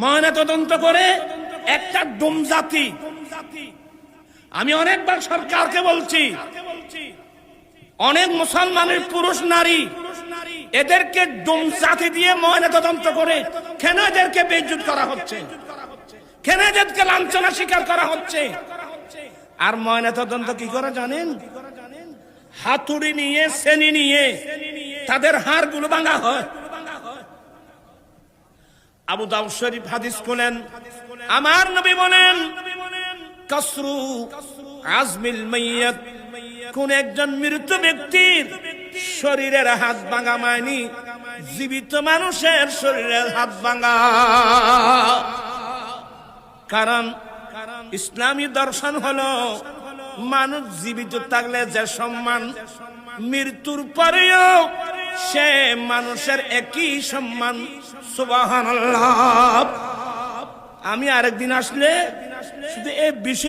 ময়না তদন্ত করে একটা ডোম জাতি। আমি অনেকবার সরকারকে বলছি, অনেক মুসলমানের পুরুষ নারী এদেরকে ডোম জাতি দিয়ে ময়না তদন্ত করে কেন এদেরকে বেজুত করা হচ্ছে? কেন এদেরকে লাঞ্ছনা স্বীকার করা হচ্ছে? আর ময়না তদন্ত কি করে জানেন? হাতুড়ি নিয়ে শ্রেণি নিয়ে তাদের হাড়গুলো ভাঙা হয়। আবু দাউদ শরীফ হাদিস বলেন আমার নবী বলেন, কসরু আজমিল মাইয়াত, কোন একজন মৃত ব্যক্তির শরীরের হাত ভাঙা মায়নি জীবিত মানুষের শরীরের হাত ভাঙা। কারণ ইসলামী দর্শন হলো, মানুষ জীবিত থাকলে যে সম্মান মৃত্যুর পরেও সে মানুষের একই সম্মান। সুবাহ আমি আরেকদিন আসলে শুধু এই বিষয়